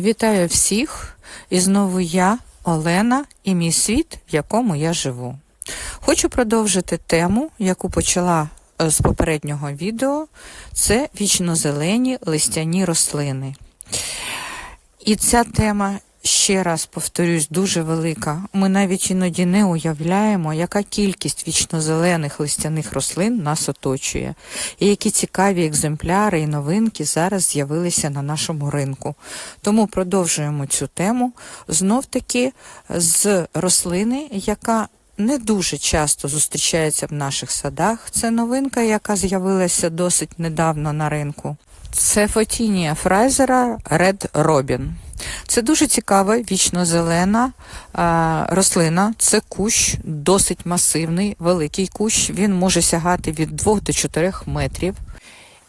Вітаю всіх! І знову я, Олена, і мій світ, в якому я живу. Хочу продовжити тему, яку почала е, з попереднього відео. Це вічно-зелені листяні рослини. І ця тема, ще раз повторюсь, дуже велика. Ми навіть іноді не уявляємо, яка кількість вічнозелених листяних рослин нас оточує, і які цікаві екземпляри і новинки зараз з'явилися на нашому ринку. Тому продовжуємо цю тему знов таки з рослини, яка не дуже часто зустрічається в наших садах. Це новинка, яка з'явилася досить недавно на ринку. Це фотінія Фрайзера Red Robin. Це дуже цікава вічно-зелена рослина. Це кущ, досить масивний, великий кущ. Він може сягати від 2 до 4 метрів.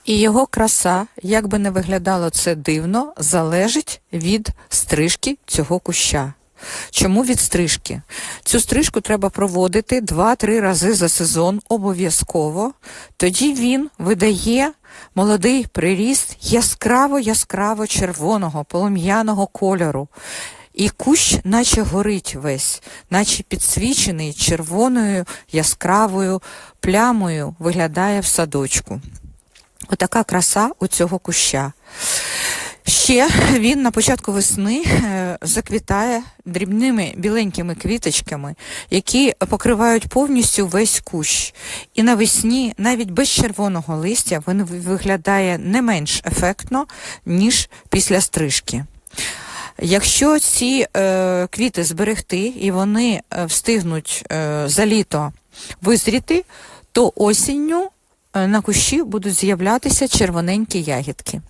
І його краса, як би не виглядало це дивно, залежить від стрижки цього куща. Чому від стрижки? Цю стрижку треба проводити 2-3 рази за сезон обов'язково. Тоді він видає молодий приріст яскраво-яскраво червоного полум'яного кольору. І кущ, наче горить весь, наче підсвічений червоною яскравою плямою виглядає в садочку. Отака краса у цього куща. Ще він на початку весни е, заквітає дрібними біленькими квіточками, які покривають повністю весь кущ. І навесні, навіть без червоного листя, він виглядає не менш ефектно, ніж після стрижки. Якщо ці е, квіти зберегти і вони е, встигнуть е, за літо визріти, то осінню е, на кущі будуть з'являтися червоненькі ягідки.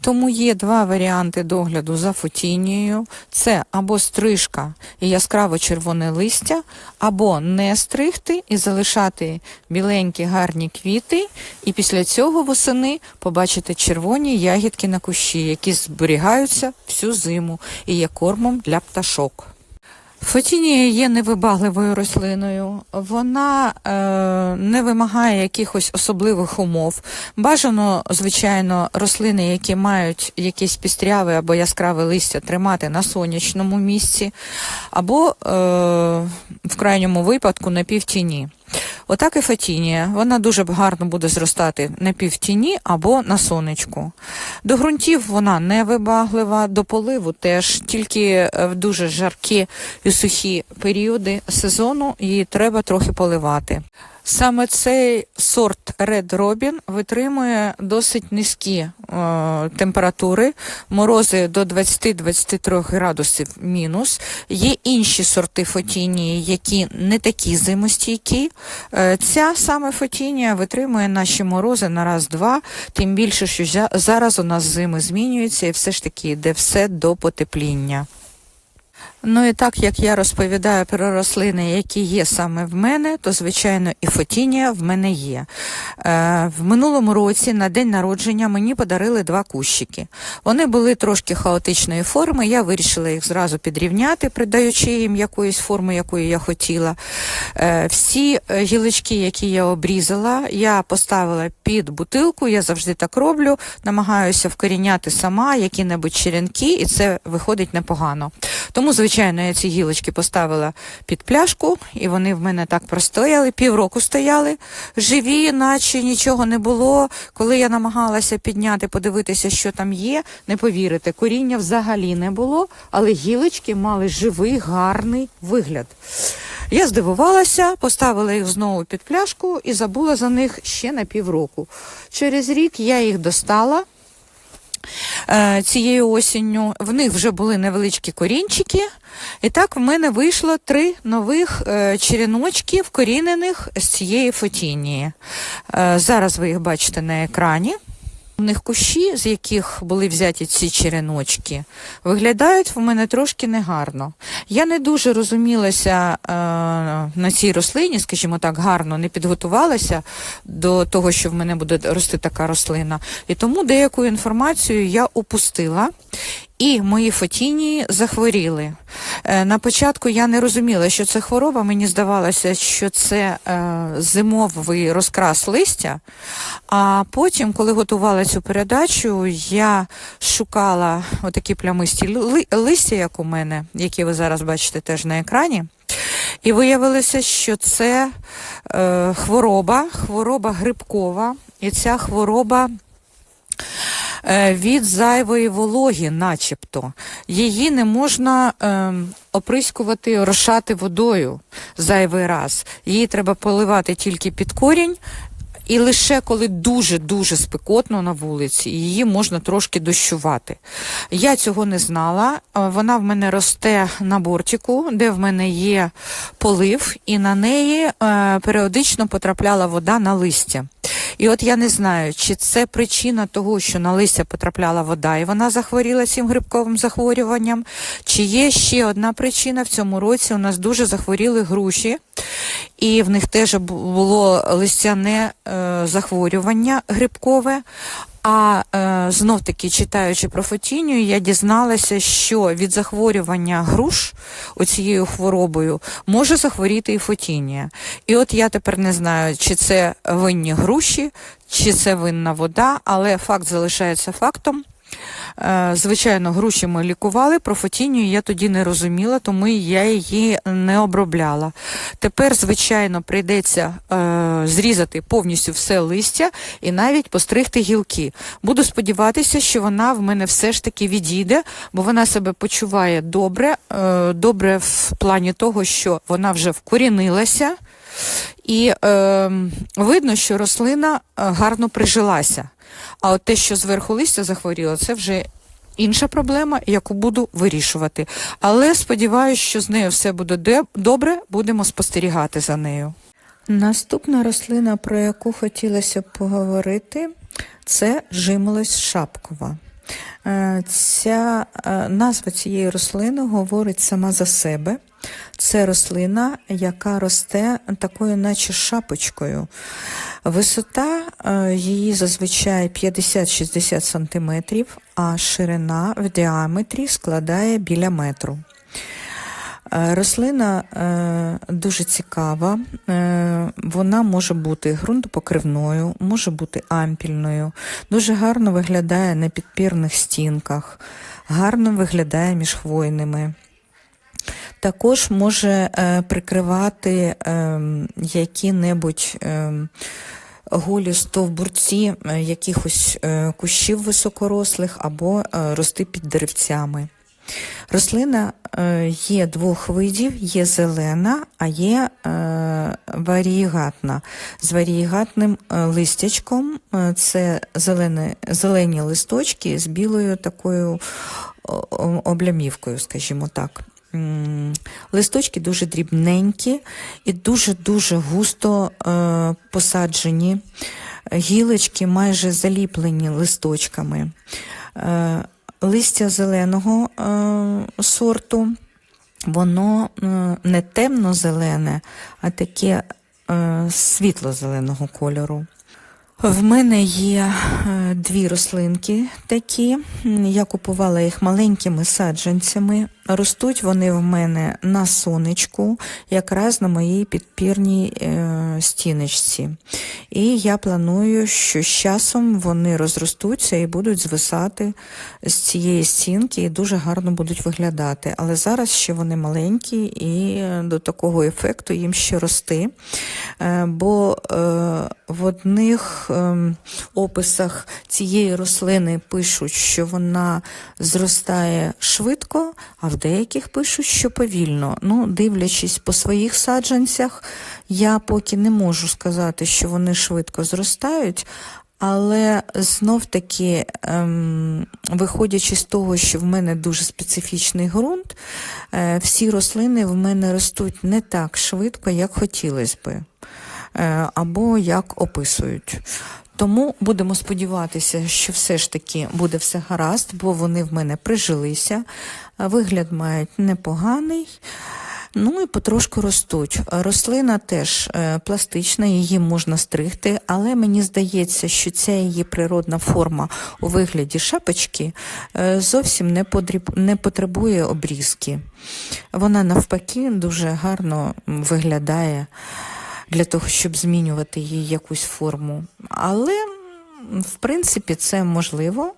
Тому є два варіанти догляду за фотінією: це або стрижка і яскраво червоне листя, або не стригти і залишати біленькі гарні квіти, і після цього восени побачите червоні ягідки на кущі, які зберігаються всю зиму і є кормом для пташок. Фотінія є невибагливою рослиною, вона е, не вимагає якихось особливих умов. Бажано, звичайно, рослини, які мають якісь пістряве або яскраве листя, тримати на сонячному місці, або е, в крайньому випадку на півтіні. Отак і фатінія. Вона дуже гарно буде зростати на півтіні або на сонечку. До ґрунтів вона не вибаглива, до поливу теж, тільки в дуже жаркі і сухі періоди сезону її треба трохи поливати. Саме цей сорт Red Robin витримує досить низькі е, температури, морози до 20-23 градусів мінус. Є інші сорти фотінії, які не такі зимостійкі. Е, ця саме фотінія витримує наші морози на раз-два, тим більше, що зараз у нас зими змінюються і все ж таки йде все до потепління. Ну і так як я розповідаю про рослини, які є саме в мене, то звичайно і фотінія в мене є. Е, В минулому році на день народження мені подарили два кущики. Вони були трошки хаотичної форми. Я вирішила їх зразу підрівняти, придаючи їм якоїсь форми, якої я хотіла. Е, Всі гілочки, які я обрізала, я поставила під бутилку. Я завжди так роблю, намагаюся вкоріняти сама які-небудь черенки, і це виходить непогано. Тому, звичайно, я ці гілочки поставила під пляшку, і вони в мене так простояли, півроку стояли, живі, наче нічого не було. Коли я намагалася підняти, подивитися, що там є, не повірите, коріння взагалі не було, але гілочки мали живий, гарний вигляд. Я здивувалася, поставила їх знову під пляшку і забула за них ще на півроку. Через рік я їх достала. Е, цією осінню. В них вже були невеличкі корінчики. І так в мене вийшло три нових е, черіночки вкорінених з цієї фотінії. Е, зараз ви їх бачите на екрані. У них кущі, з яких були взяті ці череночки, виглядають в мене трошки негарно. Я не дуже розумілася е, на цій рослині, скажімо так, гарно не підготувалася до того, що в мене буде рости така рослина. І тому деяку інформацію я упустила. І мої фотінії захворіли. Е, На початку я не розуміла, що це хвороба. Мені здавалося, що це е, зимовий розкрас листя. А потім, коли готувала цю передачу, я шукала отакі плямисті листя, як у мене, які ви зараз бачите теж на екрані. І виявилося, що це е, хвороба, хвороба грибкова, і ця хвороба від зайвої вологі, начебто. Її не можна е, оприскувати, розшати водою зайвий раз. Її треба поливати тільки під корінь. І лише коли дуже-дуже спекотно на вулиці, її можна трошки дощувати. Я цього не знала. Е, Вона в мене росте на бортику, де в мене є полив, і на неї е, періодично потрапляла вода на листя. І от я не знаю, чи це причина того, що на листя потрапляла вода, і вона захворіла цим грибковим захворюванням. Чи є ще одна причина в цьому році? У нас дуже захворіли груші, і в них теж було листяне е, захворювання грибкове. А е, знов таки, читаючи про фотінію, я дізналася, що від захворювання груш оцією хворобою може захворіти і фотінія. І от я тепер не знаю, чи це винні груші, чи це винна вода, але факт залишається фактом. Е, Звичайно, груші ми лікували, про фотінію я тоді не розуміла, тому я її не обробляла. Тепер, звичайно, прийдеться е, зрізати повністю все листя і навіть постригти гілки. Буду сподіватися, що вона в мене все ж таки відійде, бо вона себе почуває добре, е, добре в плані того, що вона вже вкорінилася. І е, видно, що рослина е, гарно прижилася. А от те, що зверху листя захворіло, це вже інша проблема, яку буду вирішувати. Але сподіваюся, що з нею все буде добре, будемо спостерігати за нею. Наступна рослина, про яку хотілося поговорити, це жимолость шапкова. Е, Ця е, назва цієї рослини говорить сама за себе. Це рослина, яка росте такою, наче шапочкою. Висота е, її зазвичай 50-60 см, а ширина в діаметрі складає біля метру. Е, Рослина е, дуже цікава. Е, вона може бути ґрунтопокривною, може бути ампільною, дуже гарно виглядає на підпірних стінках, гарно виглядає між хвойними. Також може прикривати які-небудь голі стовбурці якихось кущів високорослих або рости під деревцями. Рослина е, є двох видів: є зелена, а є е, варієгатна. З варієгатним е, листячком це зелені, зелені листочки з білою такою облямівкою, скажімо так. Листочки дуже дрібненькі і дуже-дуже густо посаджені. Гілочки майже заліплені листочками. Листя зеленого е, сорту, воно е, не темно-зелене, а таке е, світло-зеленого кольору. В мене є е, дві рослинки такі. Я купувала їх маленькими саджанцями. Ростуть вони в мене на сонечку, якраз на моїй підпірній е, стіночці. І я планую, що з часом вони розростуться і будуть звисати з цієї стінки і дуже гарно будуть виглядати. Але зараз ще вони маленькі і е, до такого ефекту їм ще рости. Бо в одних ем, описах цієї рослини пишуть, що вона зростає швидко, а в деяких пишуть, що повільно. Ну, дивлячись по своїх саджанцях, я поки не можу сказати, що вони швидко зростають. Але знов таки, ем, виходячи з того, що в мене дуже специфічний ґрунт, е, всі рослини в мене ростуть не так швидко, як хотілося би, або як описують. Тому будемо сподіватися, що все ж таки буде все гаразд, бо вони в мене прижилися, вигляд мають непоганий. Ну і потрошку ростуть. Рослина теж е, пластична, її можна стригти, але мені здається, що ця її природна форма у вигляді шапочки е, зовсім не, подріб, не потребує обрізки. Вона навпаки дуже гарно виглядає для того, щоб змінювати її якусь форму. Але, в принципі, це можливо.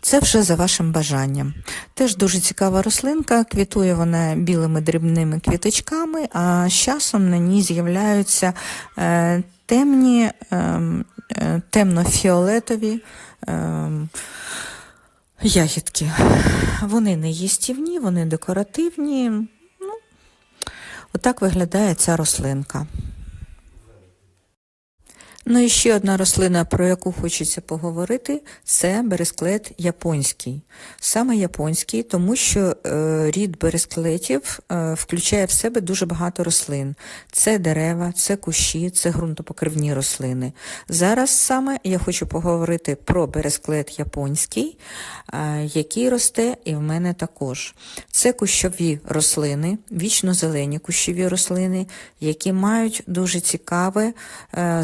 Це вже за вашим бажанням. Теж дуже цікава рослинка, квітує вона білими дрібними квіточками, а з часом на ній з'являються е, темні, ем, е, темно-фіолетові ем, ягідки. Вони не їстівні, вони декоративні. Отак виглядає ця рослинка. Ну і ще одна рослина, про яку хочеться поговорити, це бересклет японський. Саме японський, тому що е, рід бересклетів е, включає в себе дуже багато рослин. Це дерева, це кущі, це ґрунтопокривні рослини. Зараз саме я хочу поговорити про бересклет японський, е, який росте і в мене також. Це кущові рослини, вічно-зелені кущові рослини, які мають дуже цікаве е,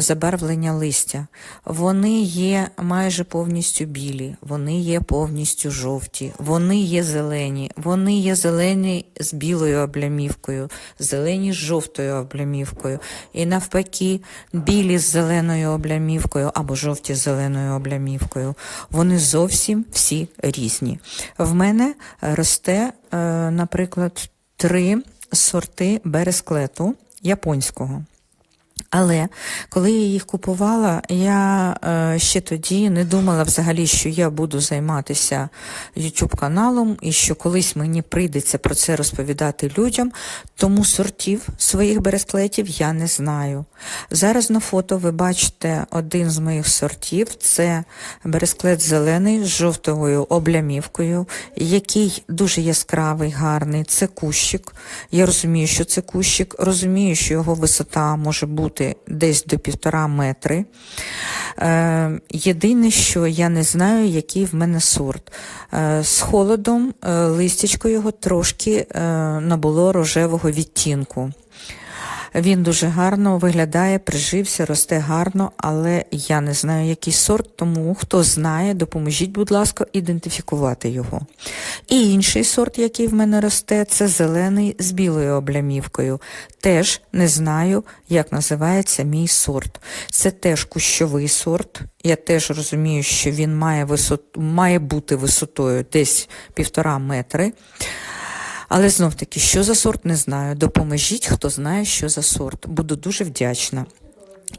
забарвлення листя. Вони є майже повністю білі, вони є повністю жовті, вони є зелені, вони є зелені з білою облямівкою, зелені з жовтою облямівкою. І навпаки, білі з зеленою облямівкою або жовті з зеленою облямівкою. Вони зовсім всі різні. В мене росте, е, наприклад, три сорти бересклету японського. Але коли я їх купувала, я е, ще тоді не думала взагалі, що я буду займатися YouTube каналом і що колись мені прийдеться про це розповідати людям, тому сортів своїх бересклетів я не знаю. Зараз на фото ви бачите один з моїх сортів це бересклет зелений з жовтою облямівкою, який дуже яскравий, гарний. Це кущик. Я розумію, що це кущик, розумію, що його висота може бути десь до півтора метри. Е, єдине, що я не знаю, який в мене сорт. Е, з холодом е, листячко його трошки е, набуло рожевого відтінку. Він дуже гарно виглядає, прижився, росте гарно, але я не знаю, який сорт, тому хто знає, допоможіть, будь ласка, ідентифікувати його. І інший сорт, який в мене росте, це зелений з білою облямівкою. Теж не знаю, як називається мій сорт. Це теж кущовий сорт. Я теж розумію, що він має висот... має бути висотою десь півтора метри. Але знов таки, що за сорт, не знаю. Допоможіть, хто знає, що за сорт. Буду дуже вдячна.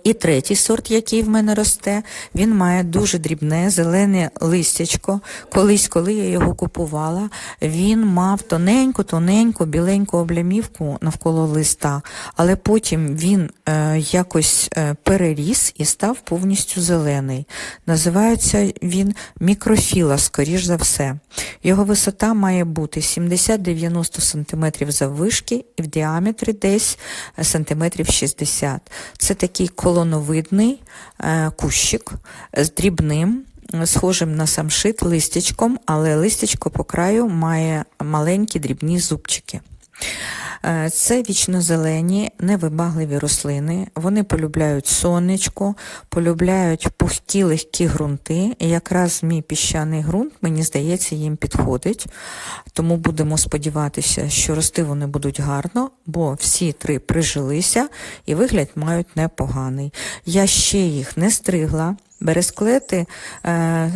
І третій сорт, який в мене росте, він має дуже дрібне зелене листячко. Колись, коли я його купувала, він мав тоненьку, тоненьку, біленьку облямівку навколо листа, але потім він е, якось е, переріс і став повністю зелений. Називається він мікрофіла, скоріш за все. Його висота має бути 70-90 см заввишки і в діаметрі десь е, сантиметрів 60 Це такий колоновидний е, кущик з дрібним, схожим на самшит листячком, але листячко по краю має маленькі дрібні зубчики. Е, Це вічно-зелені, невибагливі рослини. Вони полюбляють сонечко, полюбляють пухкі легкі ґрунти. І якраз мій піщаний ґрунт, мені здається, їм підходить. Тому будемо сподіватися, що рости вони будуть гарно, бо всі три прижилися і вигляд мають непоганий. Я ще їх не стригла. Бересклети е,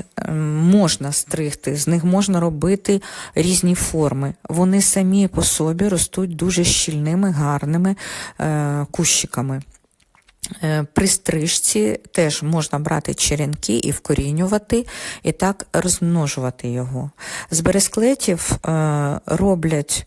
можна стригти, з них можна робити різні форми. Вони самі по собі ростуть дуже щільними, гарними е, кущиками. Е, При стрижці теж можна брати черенки і вкорінювати, і так розмножувати його. З бересклетів е, роблять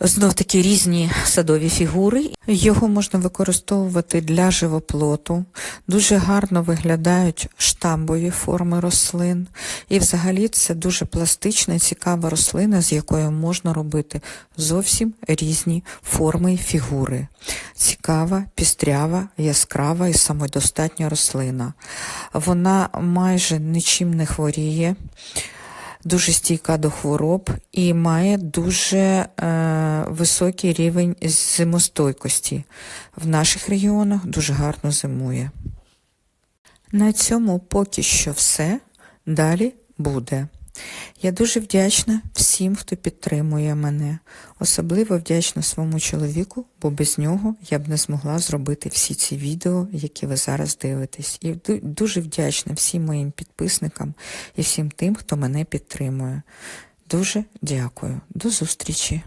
Знов таки різні садові фігури. Його можна використовувати для живоплоту. Дуже гарно виглядають штамбові форми рослин. І взагалі це дуже пластична і цікава рослина, з якою можна робити зовсім різні форми і фігури. Цікава, пістрява, яскрава і самодостатня рослина. Вона майже нічим не хворіє. Дуже стійка до хвороб і має дуже е, високий рівень зимостойкості. В наших регіонах дуже гарно зимує. На цьому поки що все. Далі буде. Я дуже вдячна всім, хто підтримує мене. Особливо вдячна своєму чоловіку, бо без нього я б не змогла зробити всі ці відео, які ви зараз дивитесь. І дуже вдячна всім моїм підписникам і всім тим, хто мене підтримує. Дуже дякую. До зустрічі!